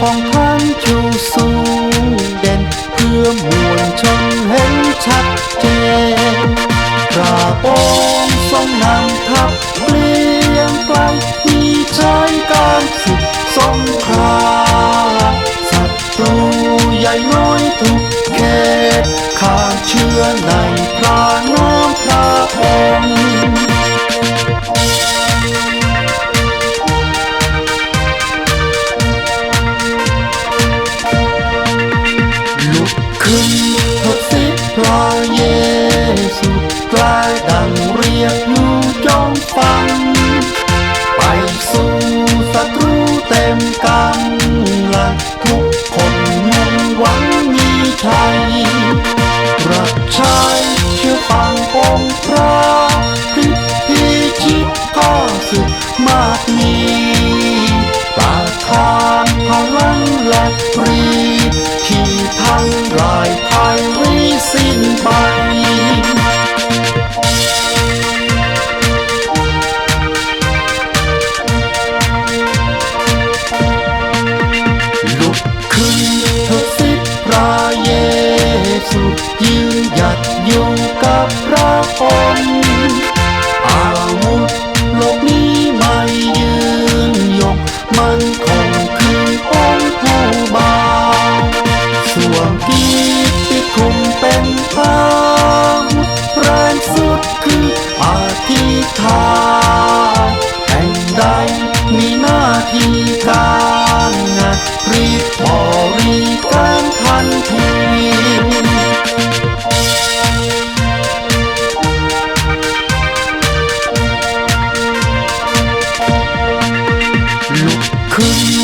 ของท่านชูสูงเด่น เพื่อมวลชนเห็นชัดเจนกราบองทรงนำทัพเปลี่ยนไกลมีชัยการศึกทรง ชัยรับใช้เชื่อฟังองค์พระพริพิชิตข้าสึกมากมีตาคานพลังและปรี กับพระองค์อาวุธโลกนี้ไม่ยืนยกมันคงคือองค์ผู้บาส่วนกิจที่คงเป็นธรรมแรงสุดคืออธิษฐานแห่งใดมีหน้าที่การงานรีบบริการทันที ลุกขึ้น